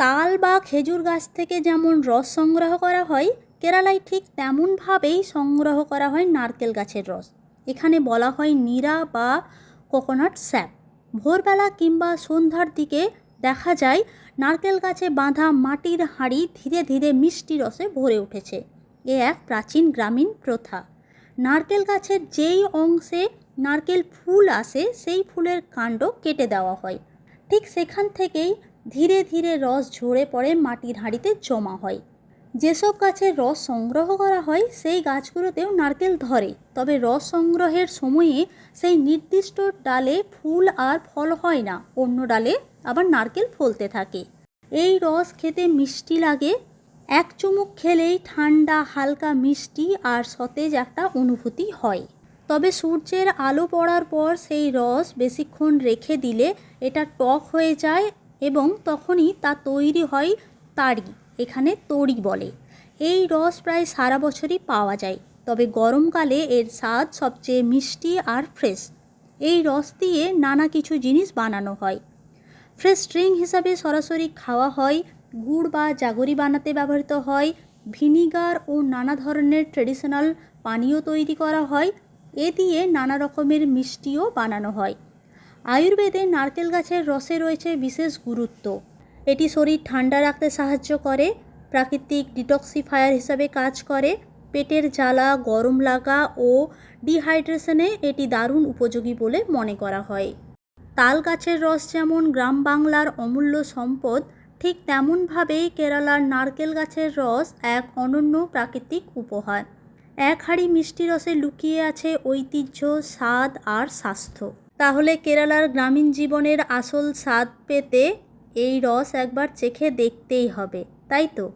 তাল বা খেজুর গাছ থেকে যেমন রস সংগ্রহ করা হয়, কেরালায় ঠিক তেমনভাবেই সংগ্রহ করা হয় নারকেল গাছের রস। এখানে বলা হয় নীরা বা কোকোনাট স্যাপ। ভোরবেলা কিংবা সন্ধ্যার দিকে দেখা যায়, নারকেল গাছে বাঁধা মাটির হাঁড়ি ধীরে ধীরে মিষ্টি রসে ভরে উঠেছে। এ এক প্রাচীন গ্রামীণ প্রথা। নারকেল গাছের যেই অংশে নারকেল ফুল আসে, সেই ফুলের কাণ্ড কেটে দেওয়া হয়। ঠিক সেখান থেকেই ধীরে ধীরে রস ঝরে পড়ে মাটির হাঁড়িতে জমা হয়। যেসব গাছের রস সংগ্রহ করা হয়, সেই গাছগুলোতেও নারকেল ধরে। তবে রস সংগ্রহের সময়ে সেই নির্দিষ্ট ডালে ফুল আর ফল হয় না, অন্য ডালে আবার নারকেল ফলতে থাকে। এই রস খেতে মিষ্টি লাগে। এক চুমুক খেলেই ঠান্ডা, হালকা মিষ্টি আর সতেজ একটা অনুভূতি হয়। তবে সূর্যের আলো পড়ার পর সেই রস বেশিক্ষণ রেখে দিলে এটা টক হয়ে যায় এবং তখনই তা তৈরি হয় তাড়ি এখানে তড়ি বলে। এই রস প্রায় সারা বছরই পাওয়া যায়, তবে গরমকালে এর স্বাদ সবচেয়ে মিষ্টি আর ফ্রেশ। এই রস দিয়ে নানা কিছু জিনিস বানানো হয়। ফ্রেশ ড্রিঙ্ক হিসাবে সরাসরি খাওয়া হয়, গুড় বা জাগরি বানাতে ব্যবহৃত হয়, ভিনিগার ও নানা ধরনের ট্রেডিশনাল পানীয় তৈরি করা হয়, এ দিয়ে নানা রকমের মিষ্টিও বানানো হয়। আয়ুর্বেদে নারকেল গাছের রসে রয়েছে বিশেষ গুরুত্ব। এটি শরীর ঠান্ডা রাখতে সাহায্য করে, প্রাকৃতিক ডিটক্সিফায়ার হিসাবে কাজ করে, পেটের জ্বালা, গরম লাগা ও ডিহাইড্রেশনে এটি দারুণ উপযোগী বলে মনে করা হয়। তাল গাছের রস যেমন গ্রাম বাংলার অমূল্য সম্পদ, ঠিক তেমনভাবেই কেরালার নারকেল গাছের রস এক অনন্য প্রাকৃতিক উপহার। এক হাঁড়ি মিষ্টি রসে লুকিয়ে আছে ঐতিহ্য, স্বাদ আর স্বাস্থ্য। তাহলে কেরালার গ্রামীণ জীবনের আসল স্বাদ পেতে এই রস একবার চেখে দেখতেই হবে, তাই তো?